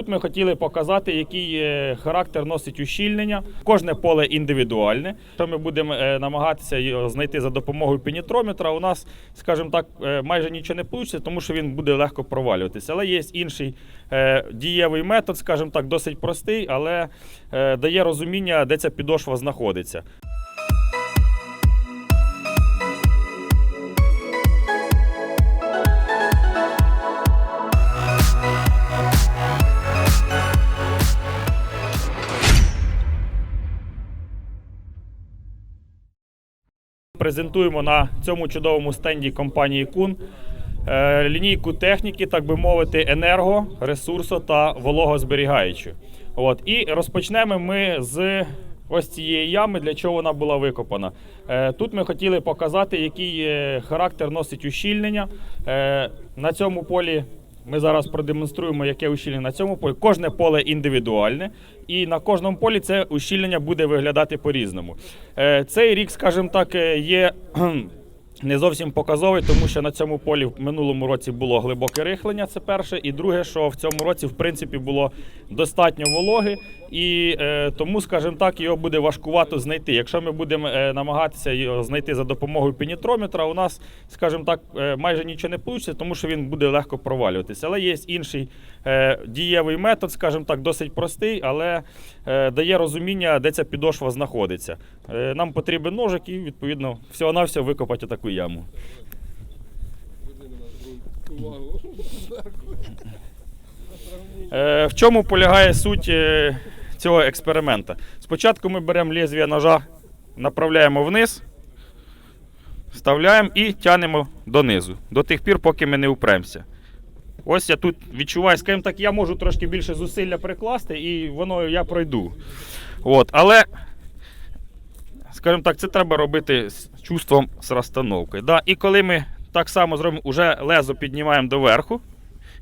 Тут ми хотіли показати, який характер носить ущільнення. Кожне поле індивідуальне. Що ми будемо е, намагатися його знайти за допомогою пенітрометра, у нас, скажімо так, е, майже нічого не вийде, тому що він буде легко провалюватися. Але є інший е, дієвий метод, скажімо так, досить простий, але дає розуміння, де ця підошва знаходиться. Презентуємо на цьому чудовому стенді компанії Кун е, лінійку техніки, так би мовити, енерго, ресурсу та вологозберігаючу. От і розпочнемо ми з ось цієї ями, для чого вона була викопана. Е, Тут ми хотіли показати, який е, характер носить ущільнення. На цьому полі ми зараз продемонструємо, яке ущільнення на цьому полі. Кожне поле індивідуальне, і на кожному полі це ущільнення буде виглядати по-різному. Е, Цей рік, скажімо так, е, є. Не зовсім показовий, тому що на цьому полі в минулому році було глибоке рихлення. Це перше. І друге, що в цьому році, в принципі, було достатньо вологи, і е, тому, скажімо так, його буде важкувато знайти. Якщо ми будемо е, намагатися його знайти за допомогою пенітрометра, у нас, скажімо так, е, майже нічого не вийде, тому що він буде легко провалюватися. Але є інший е, дієвий метод, скажімо так, досить простий, але е, дає розуміння, де ця підошва знаходиться. Е, нам потрібен ножик і, відповідно, всього-навсього викопати таку яму. Е, в чому полягає суть е, цього експеримента? Спочатку ми беремо лезвія ножа, направляємо вниз, вставляємо і тянемо донизу, до тих пір, поки ми не упремося. Ось я тут відчуваю, скажімо так, я можу трошки більше зусилля прикласти, і воно я пройду. От, але, скажімо так, це треба робити з чувством з розстановкою. Да? І коли ми так само зробимо, уже лезо піднімаємо доверху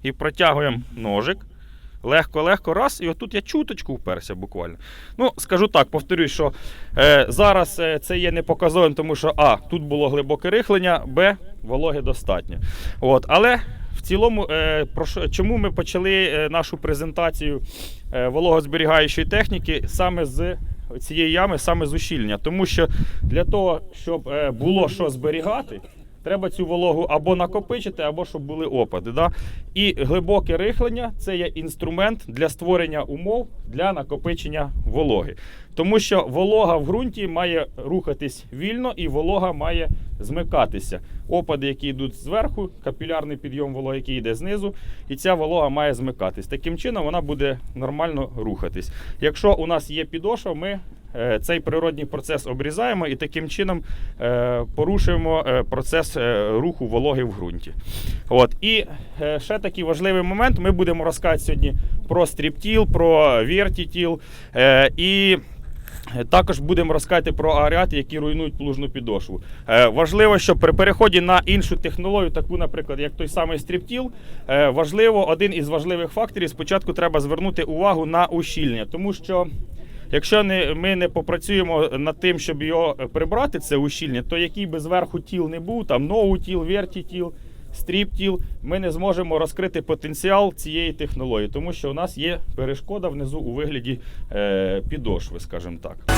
і протягуємо ножик. Легко-легко, раз, і отут я чуточку вперся буквально. Ну, скажу так, повторюсь, що е, зараз е, це є непоказовим, тому що А, тут було глибоке рихлення, Б, вологи достатньо. От, але в цілому, е, про що, чому ми почали е, нашу презентацію е, вологозберігаючої техніки саме з цієї ями, саме з ущільнення? Тому що для того, щоб е, було що зберігати, Треба цю вологу або накопичити, або щоб були опади. Да? І глибоке рихлення це є інструмент для створення умов для накопичення вологи. Тому що волога в ґрунті має рухатись вільно і волога має змикатися. Опади, які йдуть зверху, капілярний підйом вологи, який йде знизу, і ця волога має змикатись. Таким чином вона буде нормально рухатись. Якщо у нас є підошва, ми цей природний процес обрізаємо і таким чином е, порушуємо е, процес е, руху вологи в ґрунті. От. І е, ще такий важливий момент: ми будемо розказувати сьогодні про стріптіл, про вертітіл. Е, і також будемо розказати про агрегати, які руйнують плужну підошву. Е, важливо, що при переході на іншу технологію, таку, наприклад, як той самий стріптіл, е, важливо, один із важливих факторів, спочатку треба звернути увагу на ущільнення, тому що. Якщо не, ми не попрацюємо над тим, щоб його прибрати, це ущільня, то який би зверху тіл не був, там ноу-тіл, вертітіл, стріп-тіл, ми не зможемо розкрити потенціал цієї технології, тому що у нас є перешкода внизу у вигляді е, підошви, скажімо так.